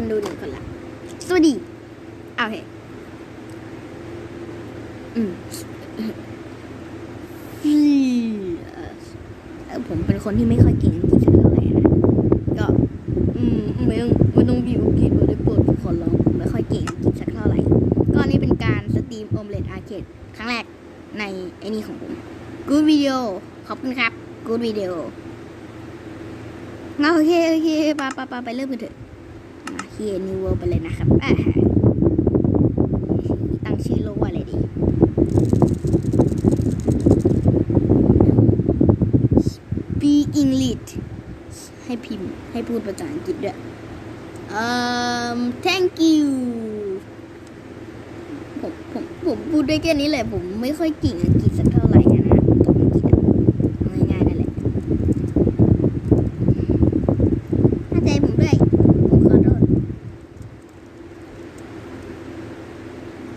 โอเคอืมอืมเอ่อเอ่อผมเป็นคนที่ไม่ค่อยเก่งกฤษสักเท่าไหร่นะก็ อืมไม่ต้องไม่ต้องบีบอังกฤษมาได้ปรดทุกคนลองไม่ค่อยเก่งกฤษสักเท่าไหร่ ก็นี่เป็นการสตรีมโอมเลตอาร์เคดครั้งแรกในไอ้นี่ของผม Good video ขอบคุณครับ Good video งั้นโอเค โอเคปาปาปาไปเริ่มกันเถอะ มาเฮียนิวเวิลไปเลยนะครับอ่าฮะตั้งชื่อโลกว่าอะไรดี Speak English ให้พิมพ์ให้พูดภาษาอังกฤษด้วยเอ่อ thank you ผมผมผมพูดได้แค่นี้แหละ ผมไม่ค่อยเก่งอังกฤษสักเท่าไหร่อะนะตรงอังกฤษอะเอาง่ายๆนั่นแหละเข้าใจผมด้วยผมขอโทษ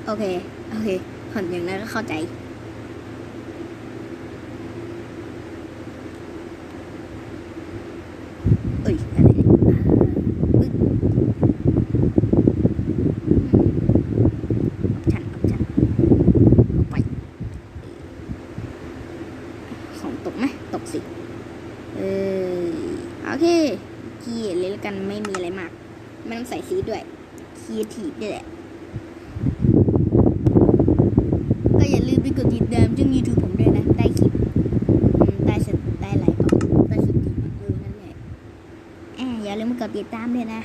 โอเค โอเคผ่ อนอย่างนั้นก็เข้าใจ เอ้ยอะไรเนี่ยอ่าอึ๊ดออปชั่นออปชั่นเอาไปของตกไหมตกสิ เออโอเคเกียร์เลยแล้วกันไม่มีอะไรมาก ไม่ต้องใส่สีด้วยคียทีด้วยแหละ ก็อย่าลืมไปกดติดตามช่อง YouTube ผมด้วยนะ ได้คลิปอืมได้สดได้ไลฟ์ได้สตรีมเออนั่นแหละ แอบอย่าลืมมากด ติดตามเลยนะ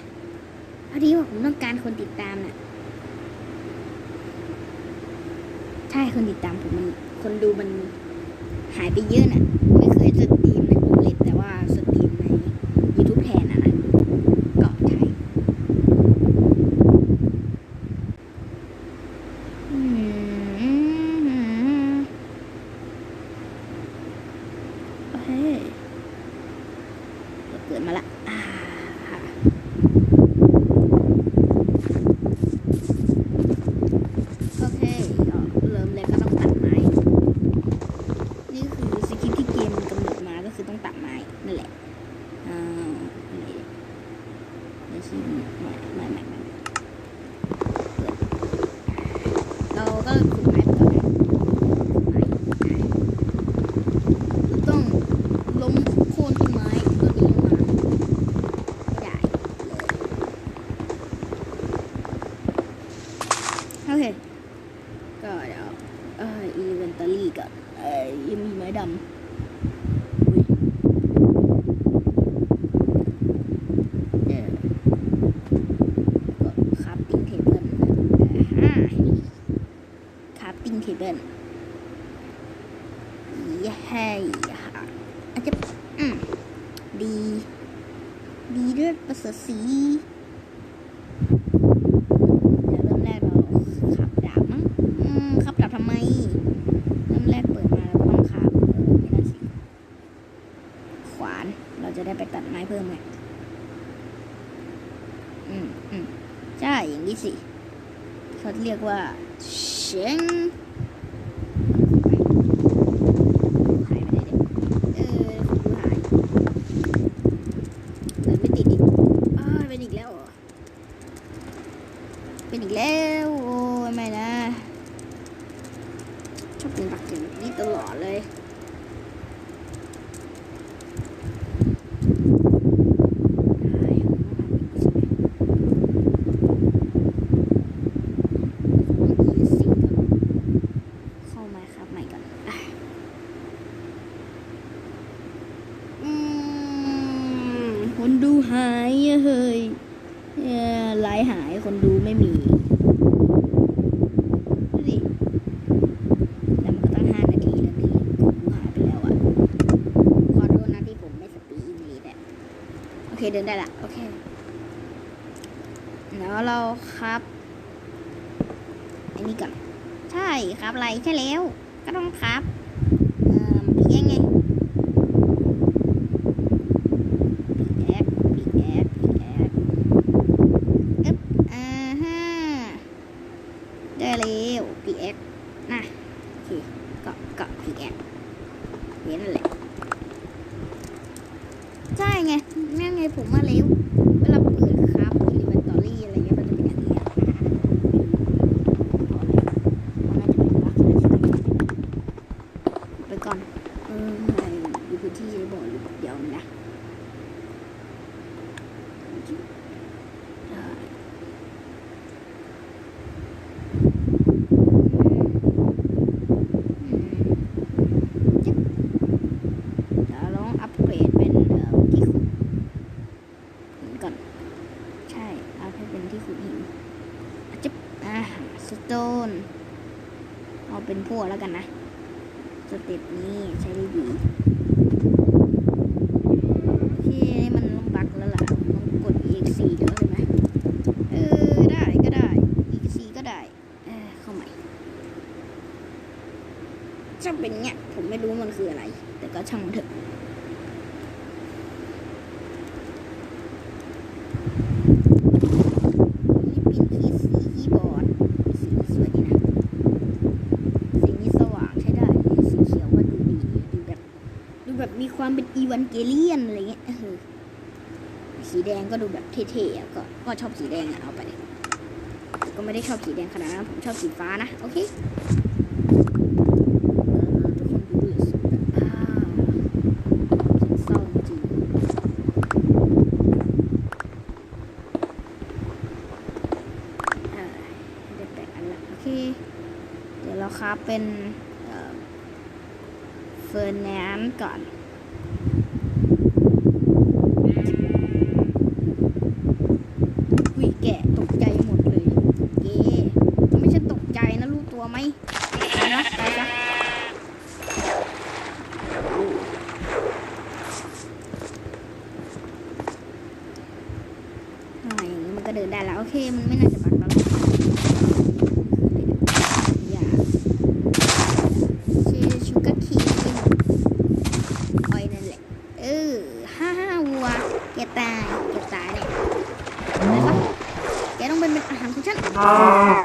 พอดีว่าผมต้องการคนติดตามน่ะใช่คนติดตามผมมันคนดูมันหายไปเยอะน่ะม่เคยสตรีมในโอเลแต่ว่าสตรีมใน YouTube แทนอะนะก็ใช่อืมโอเค เกิดมาละอ่าโอเคก็เริ่มเลยก็ต้องตัดไม้ นี่คือสคริปต์ที่เกมมันกำหนดมาก็คือต้องตัดไม้นั่นแหละอ่าอะไรเนี่ยไม่ใช่ไม่ไม่ไม่ไม่เปิด เราก็ขุดไม้ไปก่อนนะไม้เราต้องล้มโค่นต้นไม้ต้นนี้ลงมา ไม่ได้เลยโอเค ก็เดี๋ยวเอออีเวนตอรี่กับเอ้ยยังมีไม้ดำอุ้ยเออก็คราฟติ้งเทเบิลอ่าฮะคราฟติ้งเทเบิลเย้อาจจะอืม ดี ดีด้วยประเสริฐสีเดี๋ยวเริ่มแรกเราขับดาบมั้งอืมขับดาบทำไม เริ่มแรกเปิดมาเราก็ต้องขับเออไม่ได้สิ ขวานเราจะได้ไปตัดไม้เพิ่มไงอืมอืมใช่อย่างนี้สิเขาเรียกว่าเชงหายไปไหนเนี่ยเออดูหาย เปิดไม่ติดอีกอ้าวเป็นอีกแล้วเหรอ เป็นอีกแล้ว โอ้ยไม่นะ ชอบเป็นบักอย่างนี้ตลอดเลยได้ต้องทำอีกสิก่อนเข้ามาครับใหม่ก่อนอะอืมคนดูหายอะเฮ้ยเอ่อไลฟ์หายคนดูไม่มีดูดิแล้วมันก็ตั้งห้านาทีแล้วนี่คนดูหายไปแล้วอะขอโทษนะที่ผมไม่สปีกอังกฤษอะโอเคเดินได้ละโอเคแล้วเราครับอันนี้ก่อนใช่ครับอะไรใช่แล้ว ก็ต้องครับ เออไม่อยู่พื้นที่ใช้บ่ออยู่กับเดียวนะ จะเป็นเงี้ย ผมไม่รู้มันคืออะไร แต่ก็ช่างมันเถอะมีความเป็นอีวันเกเลียนอะไรเงี้ยสีแดงก็ดูแบบเท่ๆก็ก็ชอบสีแดงอะเอาไปก็ไม่ได้ชอบสีแดงขนาดนั้นผมชอบสีฟ้านะ โอเค เป็นเฟอร์นันก่อน Amen.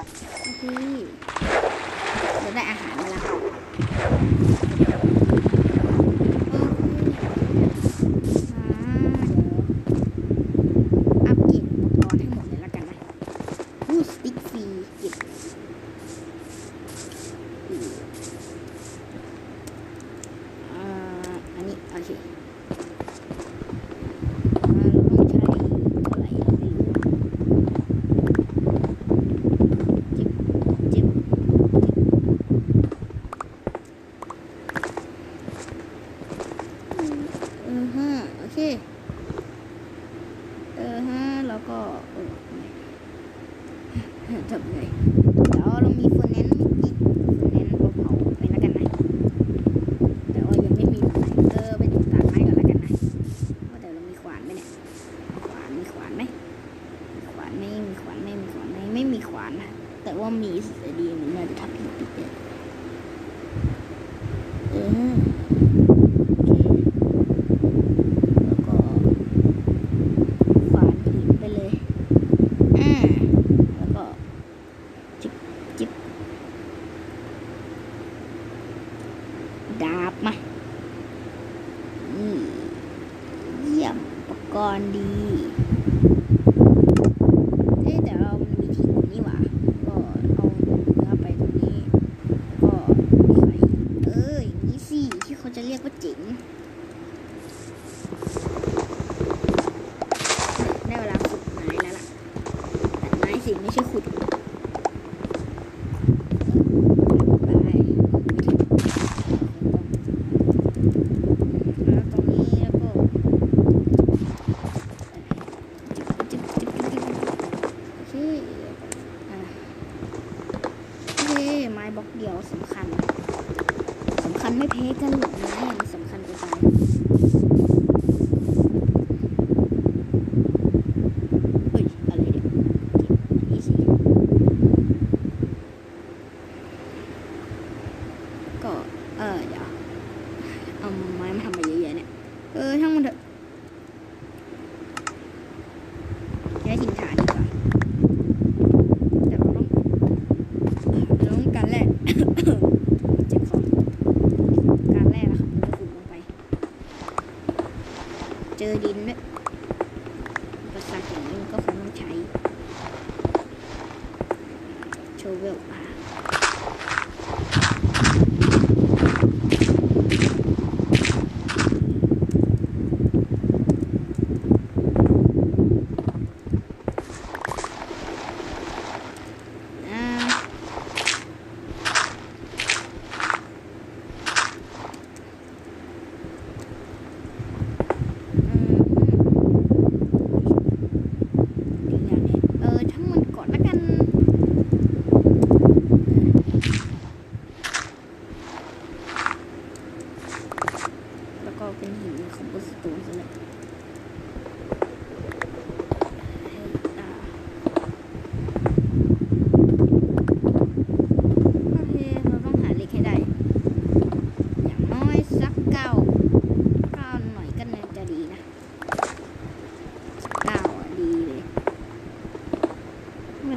Hình.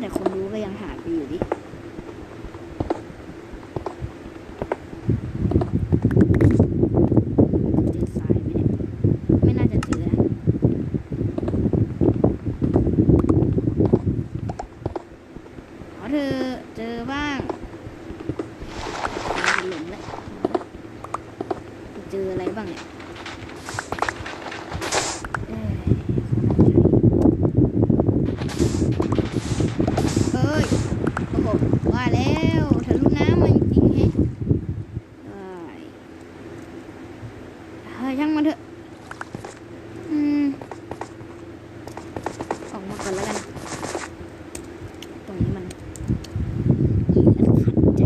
แต่คนรู้ก็ยังหายไปอยู่ดิ อช่างมันเถอะอืมออกมาก่อนแล้วกัน ตรงนี้มันขัดใจ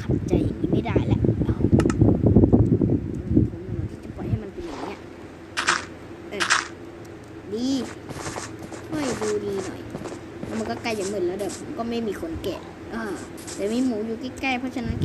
ขัดใจอย่างนี้ไม่ได้แล้วเอาผมที่จะปล่อยให้มันเป็นอย่างเนี้ยเออดีค่อดูดีหน่อยมันก็ใกล้จะมืดแล้วเดี๋ผมก็ไม่มีคนแกะอ่าแต่มีหมูอยู่ใกล้ๆเพราะฉะนั้นแก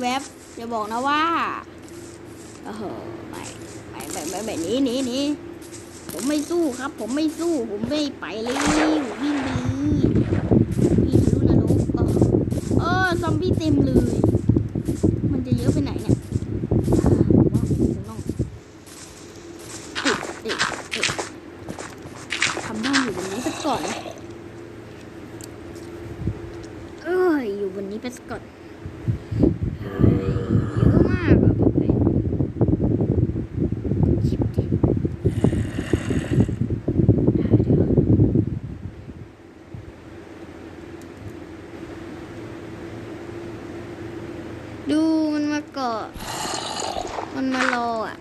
แวบๆอย่าบอกนะว่าโอ้โหไม่ไม่ไม่ไม่ไม่หนีหนีหนีผมไม่สู้ครับ ผมไม่สู้ ผมไม่ไปเลยวิ่งไปเลยวิ่งทะลุนะลูกเออซอมบี้เต็มเลย ดูมันมาเกาะมันมารออะ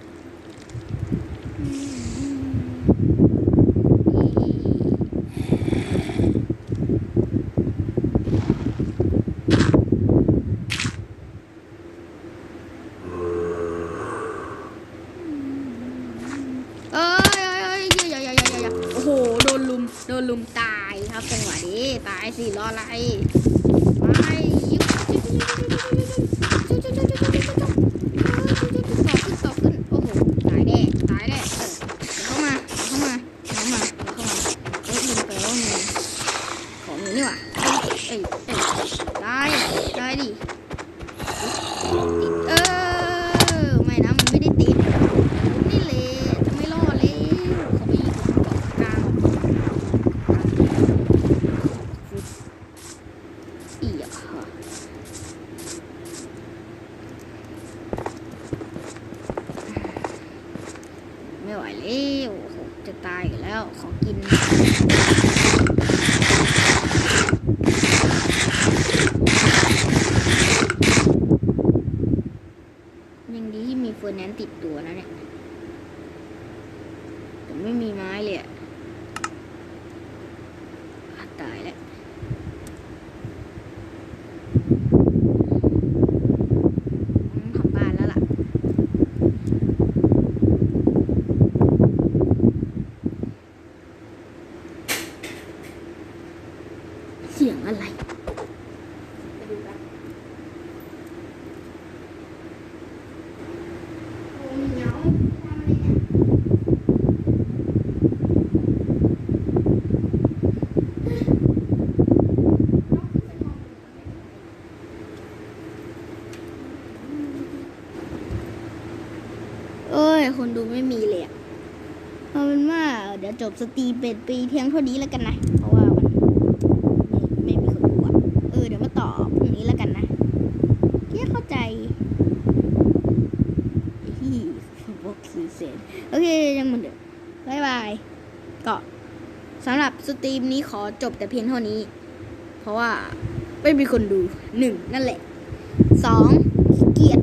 โดนลุมตายครับจังหวะนี้ตายสิรออะไร eight, eight, nine, ninety. ยังดีที่มีเฟอร์แนนติดตัวนะเนี่ยแต่ไม่มีไม้เลยอะตายแล้ว ต้องทำบ้านแล้วล่ะ เสียงอะไร ไปดูกัน โอ้เหนียวทำอะไรเนี่ยเอ้ย คนดู ไม่มีเลยอะเอาเป็นว่าเดี๋ยวจบสตรีมเป็นปีเทียงเท่านี้แล้วกันนะ เพราะว่ามันไม่ไม่มีคนดูอะเออเดี๋ยวมาต่อพรุ่งนี้แล้วกันนะเที่เข้าใจที่บอกคือเซนโอเคยังเหมือนเดิมบายบายก็สำหรับสตรีมนี้ขอจบแต่เพียงเท่านี้ เพราะว่าไม่มีคนดูหนึ่งนั่นแหละสองเกียจ